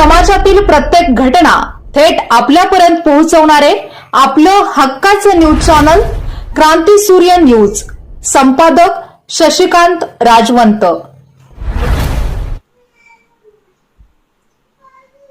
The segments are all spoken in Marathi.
समाजातील प्रत्येक घटना थेट आपल्यापर्यंत पोहोचवणारे आपलं हक्काचं न्यूज चॅनल क्रांती सूर्य न्यूज. संपादक शशिकांत राजवंत.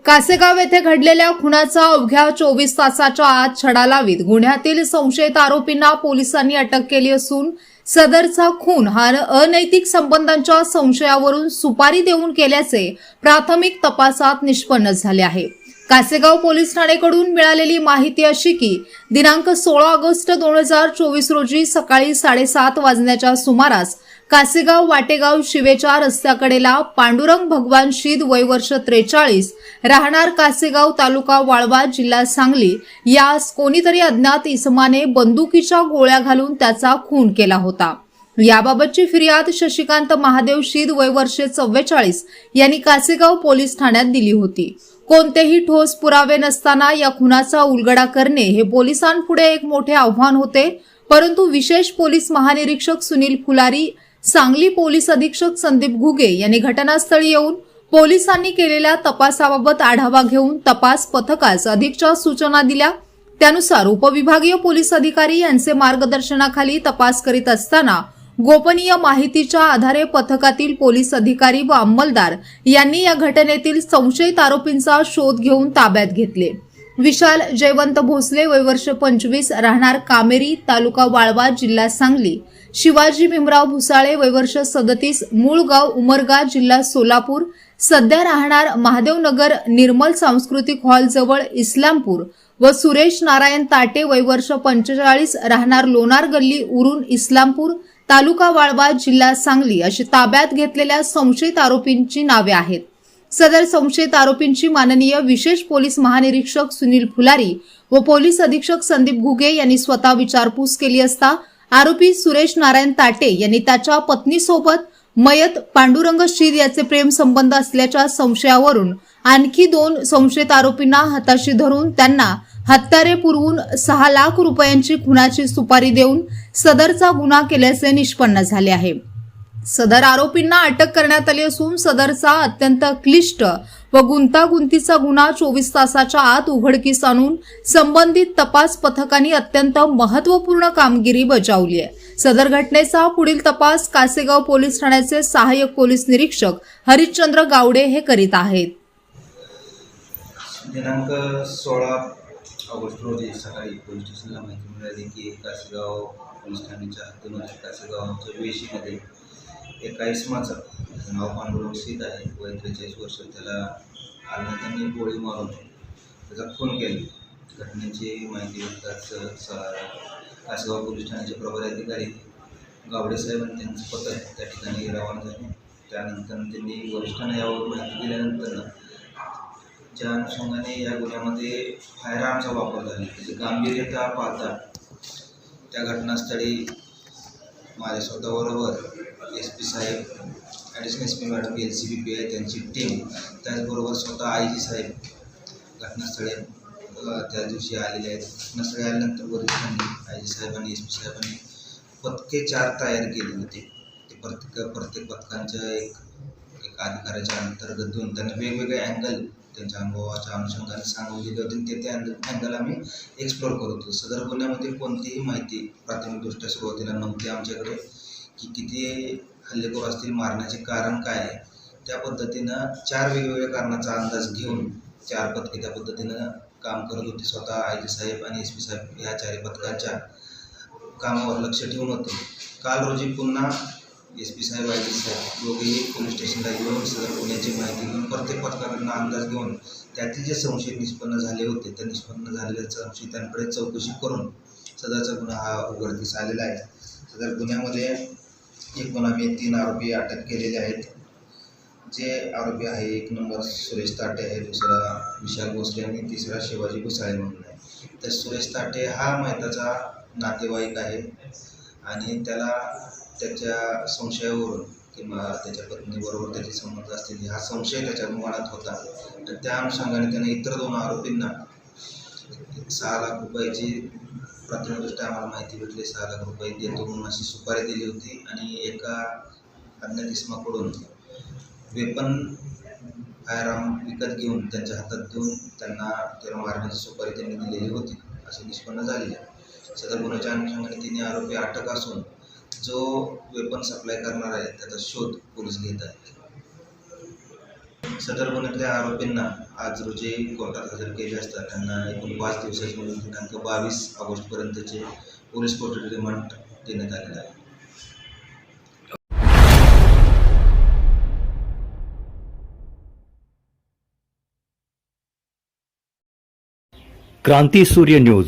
कासेगाव येथे घडलेल्या खुनाचा अवघ्या चोवीस तासाच्या आत छडा लावीत. गुन्ह्यातील संशयित आरोपींना पोलिसांनी अटक केली असून सदरचा खून हा अनैतिक संबंधांच्या संशयावरून सुपारी देऊन केल्याचे प्राथमिक तपासात निष्पन्न झाले आहे. कासेगाव पोलीस ठाणेकडून मिळालेली माहिती अशी की दिनांक सोळा ऑगस्ट दोन हजार चोवीस रोजी सकाळी साडेसात वाजण्याच्या सुमारास कासेगाव वाटेगाव शिवेच्या रस्त्याकडेला पांडुरंग भगवान शीद वय वर्ष त्रेचाळीस राहणार कासेगाव तालुका वाळवा जिल्हा सांगली. यास कोणीतरी अज्ञात इसमाने बंदुकीच्या गोळ्या घालून त्याचा खून केला होता. याबाबतची फिर्याद शशिकांत महादेव शीद वय वर्षे चव्वेचाळीस यांनी कासेगाव पोलीस ठाण्यात दिली होती. कोणतेही ठोस पुरावे नसताना या खुनाचा उलगडा करणे हे पोलिसांपुढे एक मोठे आव्हान होते. परंतु विशेष पोलीस महानिरीक्षक सुनील फुलारी सांगली पोलीस अधीक्षक संदीप घुगे यांनी घटनास्थळी येऊन पोलिसांनी केलेल्या तपासाबाबत आढावा घेऊन तपास पथकास अधिकच्या सूचना दिल्या. त्यानुसार उपविभागीय पोलीस अधिकारी यांचे मार्गदर्शनाखाली तपास करीत असताना गोपनीय माहितीच्या आधारे पथकातील पोलीस अधिकारी व अंमलदार यांनी या घटनेतील संशयित आरोपींचा शोध घेऊन ताब्यात घेतले. विशाल जयवंत भोसले वयवर्ष पंचवीस राहणार कामेरी तालुका वाळवा जिल्हा सांगली. शिवाजी भीमराव भुसाळे वयवर्ष सदतीस मूळ गाव उमरगा जिल्हा सोलापूर. सध्या राहणार महादेवनगर निर्मल सांस्कृतिक हॉल जवळ इस्लामपूर व सुरेश नारायण ताटे वयवर्ष पंचेचाळीस राहणार लोणार गल्ली उरून इस्लामपूर तालुका वाळवा जिल्हा सांगली अशी ताब्यात घेतलेल्या संशयित आरोपींची नावे आहेत. सदर संशयित आरोपींची माननीय विशेष पोलीस महानिरीक्षक सुनील फुलारी व पोलीस अधीक्षक संदीप घुगे यांनी स्वतः विचारपूस केली असता आरोपी सुरेश नारायण ताटे यांनी त्याच्या पत्नीसोबत मयत पांडुरंग शीर याचे प्रेम संबंध असल्याच्या संशयावरून आणखी दोन संशयित आरोपींना हाताशी धरून त्यांना हत्यारे पुरवून सहा लाख रुपयांची खुनाची सुपारी देऊन सदरचा गुन्हा केल्याचे निष्पन्न झाले आहे. सदर आरोपींना अटक करण्यात आली असून सदरचा अत्यंत क्लिष्ट व गुंतागुंतीचा गुन्हा चोवीस तासाच्या आत उघडकीस आणून संबंधित तपास पथकांनी अत्यंत महत्त्वपूर्ण कामगिरी बजावली आहे. सदर घटनेचा पुढील तपास कासेगाव पोलीस ठाण्याचे सहाय्यक पोलीस निरीक्षक हरिश्चंद्र गावडे हे करीत आहेत. दिनांक सोळा ऑगस्ट रोजी सकाळी पोलीस स्टेशनला माहिती मिळाली की कासेगाव पोलीस ठाण्याच्या हद्दीमध्ये कासेगावच्या वेशीमध्ये एका इसमाचं त्याचं नाव पांडुरंग सीत आहे. वय त्रेचाळीस वर्ष त्याला आलं त्यांनी गोळी मारून त्याचा खून केला. घटनेची माहिती घेताच कासगाव पोलीस ठाण्याचे प्रभारी अधिकारी गावडे साहेब आणि त्यांचं पथक त्या ठिकाणी रवाना झाले. त्यानंतर त्यांनी वरिष्ठांना यावर माहिती दिल्यानंतर ज्या अनुषंगाने या गुन्ह्यामध्ये फायर आर्मचा वापर झाला. त्याची गांभीर्यता पाहता त्या घटनास्थळी माझ्या स्वतःबरोबर एस पी साहेब additional S P madam L C B P आहे त्यांची टीम त्याचबरोबर स्वतः आय जी साहेब घटनास्थळी त्या दिवशी आलेले आहेत. घटनास्थळी आल्यानंतर वरिष्ठांनी आय जी साहेब आणि एस पी साहेबांनी पथके चार तयार केले होते. ते प्रत्येक प्रत्येक पथकांच्या एक एक अधिकाऱ्याच्या अंतर्गत दोन त्यांना वेगवेगळे अँगल त्यांच्या अनुभवाच्या अनुषंगाने सांगून दिले होते. आणि ते त्या अँगल आम्ही एक्सप्लोर करत होतो. सदर गुन्ह्यामध्ये कोणतीही माहिती प्राथमिकदृष्ट्या सुरुवातीला नव्हती आमच्याकडे. की किती हल्लेखोर असतील मारण्याचे कारण काय आहे त्या पद्धतीनं चार वेगवेगळ्या कारणाचा अंदाज घेऊन चार पथके त्या पद्धतीनं काम करत होते. स्वतः आय जी साहेब आणि एस पी साहेब ह्या चारही पथकाच्या कामावर लक्ष ठेवून होते. काल रोजी पुन्हा एस पी साहेब आय जी साहेब दोघेही पोलीस स्टेशनला येऊन सदर गुन्ह्याची माहिती घेऊन प्रत्येक प्रकारांना अंदाज घेऊन त्यातील जे संशयित निष्पन्न झाले होते त्या निष्पन्न झालेल्या संशयितांकडे चौकशी करून सदरचा गुन्हा हा उघडकीस आलेला आहे. सदर गुन्ह्यामध्ये एकूण आम्ही तीन आरोपी अटक केलेले आहेत. जे आरोपी आहे एक नंबर सुरेश ताटे आहे दुसरा विशाल भोसले आणि तिसरा शिवाजी घुसाळे म्हणून आहे. तर सुरेश ताटे हा मैताचा नातेवाईक आहे. आणि त्याला त्याच्या संशयावरून किंवा त्याच्या पत्नीबरोबर त्याचे संबंध असतील हा संशय त्याच्या मनात होता. तर त्या अनुषंगाने त्याने इतर दोन आरोपींना सहा लाख रुपयाची प्राथमिकदृष्ट्या आम्हाला माहिती भेटली. सहा लाख रुपये देतो म्हणून अशी सुपारी दिली होती आणि एका अज्ञात इसमाकडून वेपन फायरआर्म विकत घेऊन त्यांच्या हातात देऊन त्यांना त्याला मारण्याची सुपारी त्यांनी दिलेली होती. असे निष्पन्न झालेले आहे सदर गुन्ह्याच्या अनुषंगाने तिन्ही आरोपी अटक असून जो वेपन सप्लाय करणार आहे त्याचा शोध पोलीस घेत आहेत. सदर गुन्ह्यातल्या आरोपींना आज रोजी कोर्टात हजर केले असता त्यांना एकूण पाच दिवसाचे म्हणून दिनांक बावीस ऑगस्टपर्यंतचे पोलीस कोर्टात रिमांड देण्यात आलेलं आहे. क्रांती सूर्य न्यूज.